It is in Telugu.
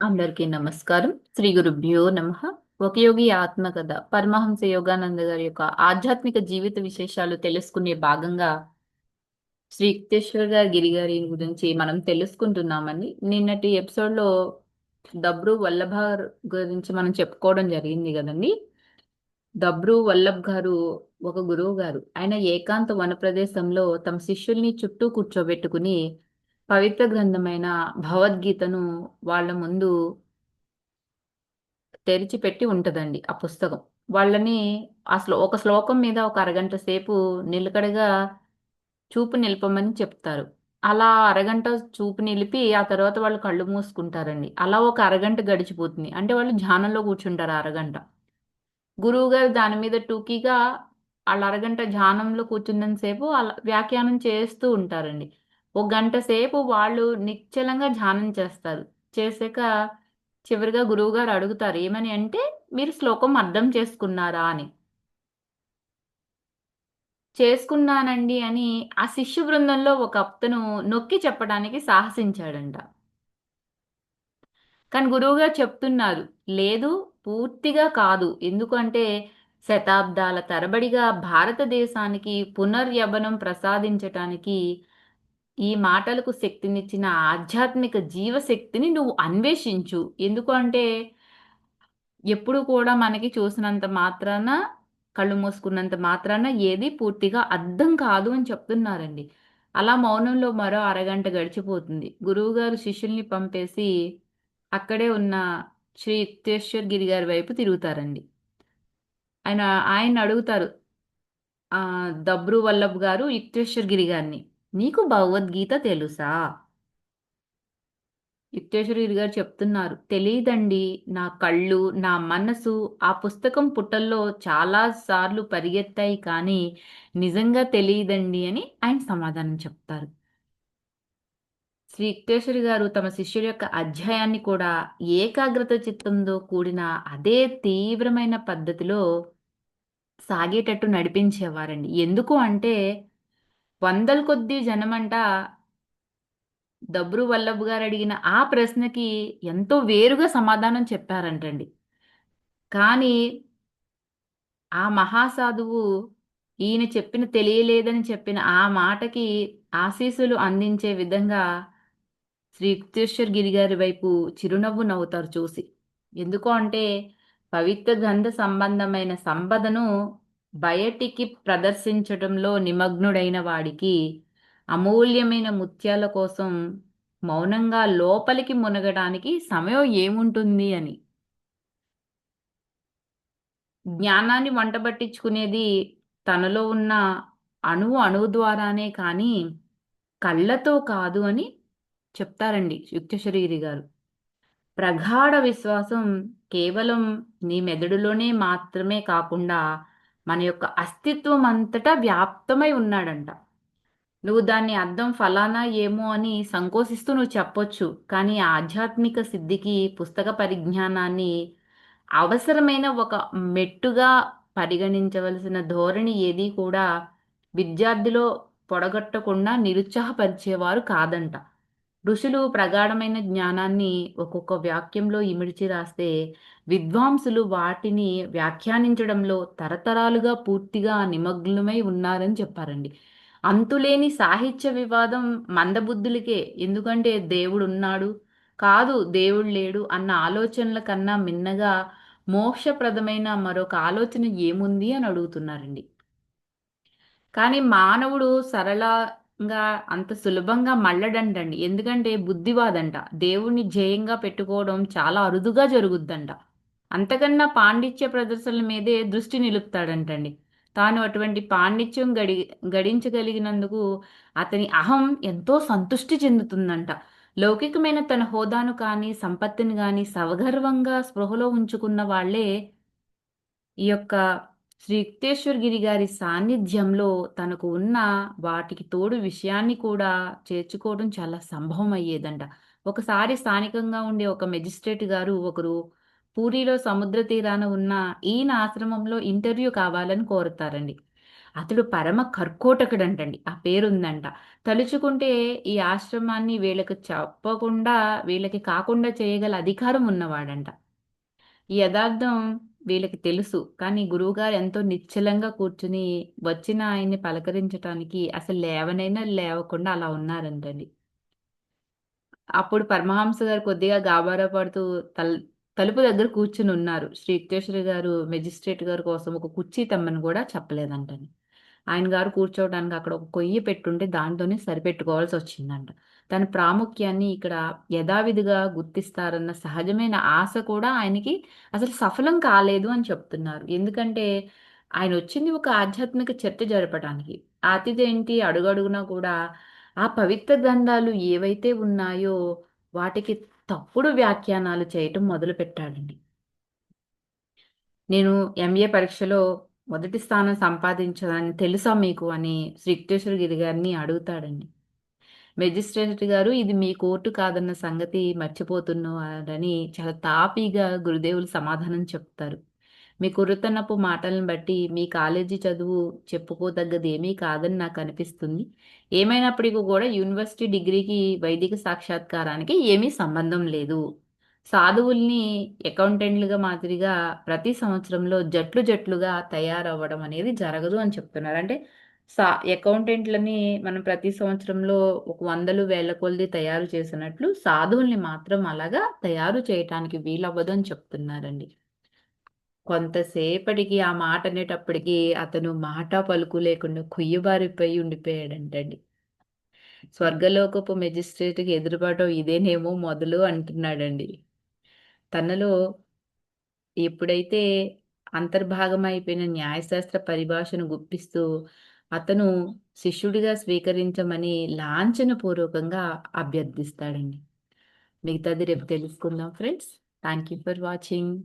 అందరికీ నమస్కారం. శ్రీ గురుభ్యో నమ. ఒక యోగి ఆత్మకథ. పరమహంస యోగానంద గారి యొక్క ఆధ్యాత్మిక జీవిత విశేషాలు తెలుసుకునే భాగంగా శ్రీ యుక్తేశ్వర్ గారి గిరి గారి గురించి మనం తెలుసుకుంటున్నామండి. నిన్నటి ఎపిసోడ్లో దబ్రు వల్లభ గురించి మనం చెప్పుకోవడం జరిగింది కదండి. దబ్రు వల్లభ్ గారు ఒక గురువు గారు. ఆయన ఏకాంత వన ప్రదేశంలో తమ శిష్యుల్ని చుట్టూ కూర్చోబెట్టుకుని పవిత్ర గ్రంథమైన భగవద్గీతను వాళ్ళ ముందు తెరిచిపెట్టి ఉంటుందండి ఆ పుస్తకం. వాళ్ళని అసలు ఒక శ్లోకం మీద ఒక అరగంట సేపు నిలకడగా చూపు నిలపమని చెప్తారు. అలా అరగంట చూపు నిలిపి ఆ తర్వాత వాళ్ళు కళ్ళు మూసుకుంటారండి. అలా ఒక అరగంట గడిచిపోతుంది. అంటే వాళ్ళు ధ్యానంలో కూర్చుంటారు అరగంట. గురువు గారు దాని మీద టూకీగా వాళ్ళ అరగంట ధ్యానంలో కూర్చున్నంతసేపు అలా వ్యాఖ్యానం చేస్తూ ఉంటారండి. ఒక గంట సేపు వాళ్ళు నిశ్చలంగా ధ్యానం చేస్తారు. చేసాక చివరిగా గురువు గారు అడుగుతారు ఏమని అంటే మీరు శ్లోకం అర్థం చేసుకున్నారా అని. చేసుకున్నానండి అని ఆ శిష్యు బృందంలో ఒక అతను నొక్కి చెప్పడానికి సాహసించాడంట. కానీ గురువుగారు చెప్తున్నారు లేదు పూర్తిగా కాదు. ఎందుకంటే శతాబ్దాల తరబడిగా భారతదేశానికి పునర్యవనం ప్రసాదించటానికి ఈ మాటలకు శక్తినిచ్చిన ఆధ్యాత్మిక జీవశక్తిని నువ్వు అన్వేషించు. ఎందుకంటే ఎప్పుడు కూడా మనకి చూసినంత మాత్రాన కళ్ళు మూసుకున్నంత మాత్రాన ఏది పూర్తిగా అర్థం కాదు అని చెప్తున్నారండి. అలా మౌనంలో మరో అరగంట గడిచిపోతుంది. గురువుగారు శిష్యుల్ని పంపేసి అక్కడే ఉన్న శ్రీ యుక్తేశ్వర్ గిరి గారి వైపు తిరుగుతారండి. ఆయన ఆయన అడుగుతారు దబ్రు వల్లభ్ గారు యుక్తేశ్వర్ గిరి గారిని. నీకు భగవద్గీత తెలుసా? యుక్తేశ్వరుడు గారు చెప్తున్నారు తెలియదండి నా కళ్ళు నా మనసు ఆ పుస్తకం పుట్టల్లో చాలా సార్లు పరిగెత్తాయి కానీ నిజంగా తెలియదండి అని ఆయన సమాధానం చెప్తారు. శ్రీ యుక్తేశ్వరి గారు తమ శిష్యుడి యొక్క అధ్యాయాన్ని కూడా ఏకాగ్రత చిత్తంతో కూడిన అదే తీవ్రమైన పద్ధతిలో సాగేటట్టు నడిపించేవారండి. ఎందుకు అంటే వందల కొద్దీ జనమంట దబ్రు వల్లభ్ గారు అడిగిన ఆ ప్రశ్నకి ఎంతో వేరుగా సమాధానం చెప్పారంటండి. కానీ ఆ మహాసాధువు ఈయన చెప్పిన తెలియలేదని చెప్పిన ఆ మాటకి ఆశీస్సులు అందించే విధంగా శ్రీ యుక్తేశ్వర్ గిరి గారి వైపు చిరునవ్వు నవ్వుతారు చూసి. ఎందుకు అంటే పవిత్ర గంధ సంబంధమైన సంపదను బయటికి ప్రదర్శించటంలో నిమగ్నుడైన వాడికి అమూల్యమైన ముత్యాల కోసం మౌనంగా లోపలికి మునగడానికి సమయం ఏముంటుంది అని. జ్ఞానాన్ని వంటబట్టించుకునేది తనలో ఉన్న అణువు అణువు ద్వారానే కానీ కళ్ళతో కాదు అని చెప్తారండి యుక్తశరీరి గారు. ప్రగాఢ విశ్వాసం కేవలం నీ మెదడులోనే మాత్రమే కాకుండా మన యొక్క అస్తిత్వం అంతటా వ్యాప్తమై ఉన్నాడంట. నువ్వు దాన్ని అర్థం ఫలానా ఏమో అని సంకోచిస్తూ నువ్వు చెప్పొచ్చు కానీ ఆధ్యాత్మిక సిద్ధికి పుస్తక పరిజ్ఞానాన్ని అవసరమైన ఒక మెట్టుగా పరిగణించవలసిన ధోరణి ఏది కూడా విద్యార్థిలో పొడగట్టకుండా నిరుత్సాహపరిచేవారు కాదంట. ఋషులు ప్రగాఢమైన జ్ఞానాన్ని ఒక్కొక్క వాక్యంలో ఇమిడిచి రాస్తే విద్వాంసులు వాటిని వ్యాఖ్యానించడంలో తరతరాలుగా పూర్తిగా నిమగ్నమై ఉన్నారని చెప్పారండి. అంతులేని సాహిత్య వివాదం మందబుద్ధులకే ఎందుకంటే దేవుడు ఉన్నాడు కాదు దేవుడు లేడు అన్న ఆలోచనల కన్నా మిన్నగా మోక్షప్రదమైన మరొక ఆలోచన ఏముంది అని అడుగుతున్నారండి. కానీ మానవుడు సరళ ఇంకా అంత సులభంగా మళ్ళడంటండి. ఎందుకంటే బుద్ధివాదంట. దేవుణ్ణి జయంగా పెట్టుకోవడం చాలా అరుదుగా జరుగుద్దంట. అంతకన్నా పాండిత్య ప్రదర్శనల మీదే దృష్టి నిలుపుతాడంటండి. తాను అటువంటి పాండిత్యం గడి గడించగలిగినందుకు అతని అహం ఎంతో సంతృష్టి చెందుతుందంట. లౌకికమైన తన హోదాను కానీ సంపత్తిని కానీ సవగర్వంగా స్పృహలో ఉంచుకున్న వాళ్ళే ఈ యొక్క శ్రీయుక్తేశ్వరగిరి గిరి గారి సాన్నిధ్యంలో తనకు ఉన్న వాటికి తోడు విషయాన్ని కూడా చేర్చుకోవడం చాలా సంభవం అయ్యేదంట ఒకసారి స్థానికంగా ఉండే ఒక మెజిస్ట్రేట్ గారు ఒకరు పూరిలో సముద్ర తీరాన ఉన్న ఈయన ఆశ్రమంలో ఇంటర్వ్యూ కావాలని కోరుతారండి. అతడు పరమ కర్కోటకుడంటండి. ఆ పేరుందంట. తలుచుకుంటే ఈ ఆశ్రమాన్ని వీళ్ళకి చెప్పకుండా వీళ్ళకి కాకుండా చేయగల అధికారం ఉన్నవాడంట. ఈ యథార్థం వీళ్ళకి తెలుసు. కానీ గురువుగారు ఎంతో నిశ్చలంగా కూర్చుని వచ్చిన ఆయన్ని పలకరించటానికి అసలు లేవనైనా లేవకుండా అలా ఉన్నారంటండి. అప్పుడు పరమహంస గారు కొద్దిగా గాబారా పడుతూ తల్ తలుపు దగ్గర కూర్చుని ఉన్నారు. శ్రీ యుక్తేశ్వరి గారు మెజిస్ట్రేట్ గారి కోసం ఒక కుర్చీ తెమ్మని కూడా చెప్పలేదంటని ఆయన గారు కూర్చోవడానికి అక్కడ ఒక కొయ్యి పెట్టుంటే దాంతోనే సరిపెట్టుకోవాల్సి వచ్చిందంట. దాని ప్రాముఖ్యాన్ని ఇక్కడ యథావిధిగా గుర్తిస్తారన్న సహజమైన ఆశ కూడా ఆయనకి అసలు సఫలం కాలేదు అని చెప్తున్నారు. ఎందుకంటే ఆయన వచ్చింది ఒక ఆధ్యాత్మిక చర్చ జరపడానికి అతిథి అడుగడుగునా కూడా ఆ పవిత్ర గ్రంథాలు ఏవైతే ఉన్నాయో వాటికి తప్పుడు వ్యాఖ్యానాలు చేయటం మొదలు పెట్టాడండి నేను ఎంఏ పరీక్షలో మొదటి స్థానం సంపాదించాలని తెలుసా మీకు అని శ్రీ గిరి గారిని అడుగుతాడండి. మెజిస్ట్రేట్ గారు ఇది మీ కోర్టు కాదన్న సంగతి మర్చిపోతున్నారని చాలా తాపీగా గురుదేవులు సమాధానం చెప్తారు. మీ కుర్రతనపు మాటలను బట్టి మీ కాలేజీ చదువు చెప్పుకోదగ్గది ఏమీ కాదని నాకు అనిపిస్తుంది. ఏమైనప్పటికీ కూడా యూనివర్సిటీ డిగ్రీకి వైదిక సాక్షాత్కారానికి ఏమీ సంబంధం లేదు. సాధువుల్ని అకౌంటెంట్లుగా మాదిరిగా ప్రతి సంవత్సరంలో జట్లు జట్లుగా తయారవ్వడం అనేది జరగదు అని చెప్తున్నారు. అంటే సా అకౌంటెంట్లని మనం ప్రతి సంవత్సరంలో ఒక వందలు వేల కొలది తయారు చేసినట్లు సాధువుల్ని మాత్రం అలాగా తయారు చేయటానికి వీలవ్వదు అని చెప్తున్నారండి. కొంతసేపటికి ఆ మాట అనేటప్పటికి అతను మాట పలుకు లేకుండా కుయ్యబారిపోయి ఉండిపోయాడంటండి. స్వర్గలోకపు మెజిస్ట్రేట్కి ఎదురుబాటు ఇదేనేమో మొదలు అంటున్నాడండి. తనలో ఎప్పుడైతే అంతర్భాగమైపోయిన న్యాయశాస్త్ర పరిభాషను గుప్పిస్తూ అతను శిష్యుడిగా స్వీకరించమని లాంఛనపూర్వకంగా అభ్యర్థిస్తాడండి. మిగతాది రేపు తెలుసుకుందాం friends. Thank you for watching.